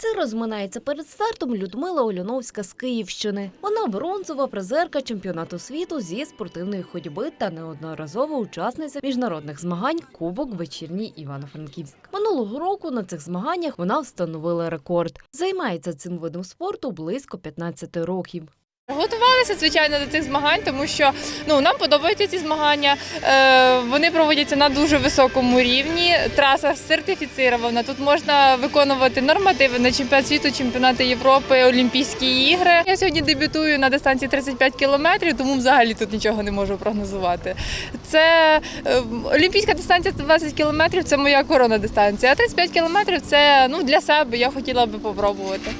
Це розминається перед стартом Людмила Оляновська з Київщини. Вона бронзова призерка чемпіонату світу зі спортивної ходьби та неодноразова учасниця міжнародних змагань Кубок вечірній Івано-Франківськ. Минулого року на цих змаганнях вона встановила рекорд. Займається цим видом спорту близько 15 років. Готувалися звичайно до цих змагань, тому що ну нам подобаються ці змагання. Е, вони проводяться на дуже високому рівні. Траса сертифіцирована. Тут можна виконувати нормативи на чемпіонат світу, чемпіонати Європи, Олімпійські ігри. Я сьогодні дебютую на дистанції 35 кілометрів, тому взагалі тут нічого не можу прогнозувати. Це е, олімпійська дистанція 120 кілометрів. Це моя корона дистанція. А 35 кілометрів це ну для себе. Я хотіла би попробувати.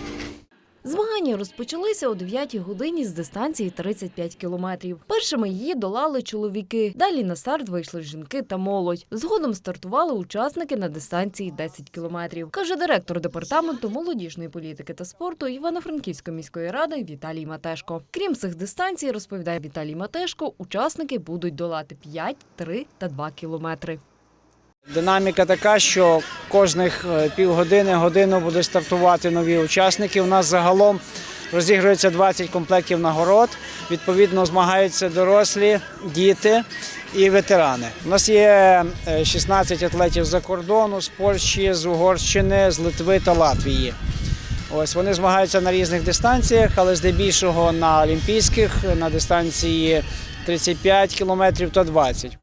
Змагання розпочалися о 9 годині з дистанції 35 кілометрів. Першими її долали чоловіки. Далі на старт вийшли жінки та молодь. Згодом стартували учасники на дистанції 10 кілометрів, каже директор департаменту молодіжної політики та спорту Івано-Франківської міської ради Віталій Матешко. Крім цих дистанцій, розповідає Віталій Матешко, учасники будуть долати 5, 3 та 2 кілометри. Динаміка така, що кожних е, півгодини, годину будуть стартувати нові учасники. У нас загалом розігрується 20 комплектів нагород. Відповідно, змагаються дорослі, діти і ветерани. У нас є е, 16 атлетів за кордону з Польщі, з Угорщини, з Литви та Латвії. Ось вони змагаються на різних дистанціях, але здебільшого на олімпійських, на дистанції 35 кілометрів та 20.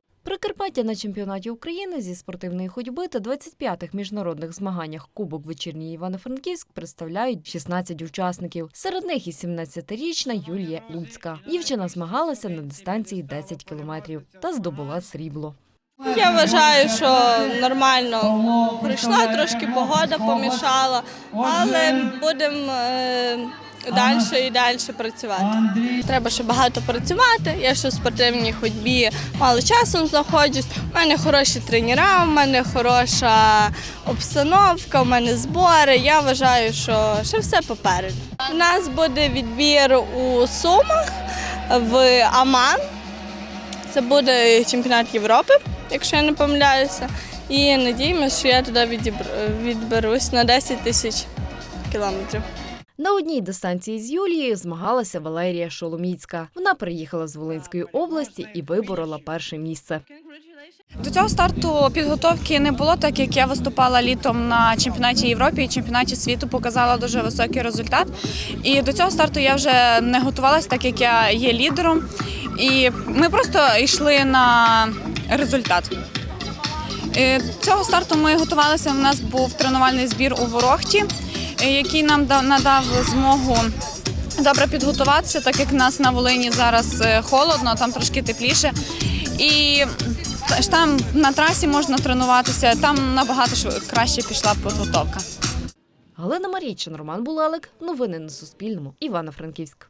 Прикарпаття на чемпіонаті України зі спортивної ходьби та 25-х міжнародних змаганнях Кубок вечірній Івано-Франківськ представляють 16 учасників. Серед них і 17-річна Юлія Луцька. Дівчина змагалася на дистанції 10 кілометрів та здобула срібло. Я вважаю, що нормально прийшла, трошки погода помішала, але будемо далі і далі працювати. Треба ще багато працювати. Я ще в спортивній ходьбі мало часу знаходжусь. У мене хороші тренера, у мене хороша обстановка, у мене збори. Я вважаю, що ще все попереду. У нас буде відбір у Сумах в Аман. Це буде чемпіонат Європи, якщо я не помиляюся. І надіємося, що я туди відберусь на 10 тисяч кілометрів. На одній дистанції з Юлією змагалася Валерія Шоломіцька. Вона приїхала з Волинської області і виборола перше місце. До цього старту підготовки не було, так як я виступала літом на чемпіонаті Європи і чемпіонаті світу, показала дуже високий результат. І до цього старту я вже не готувалася, так як я є лідером. І ми просто йшли на результат. Е, Цього старту ми готувалися. У нас був тренувальний збір у Ворохті, який нам надав змогу добре підготуватися, так як в нас на Волині зараз е, холодно, там трошки тепліше. І там на трасі можна тренуватися, там набагато краще пішла підготовка. Галина Марійчин, Роман Булалик, Новини на Суспільному. Івано-Франківськ.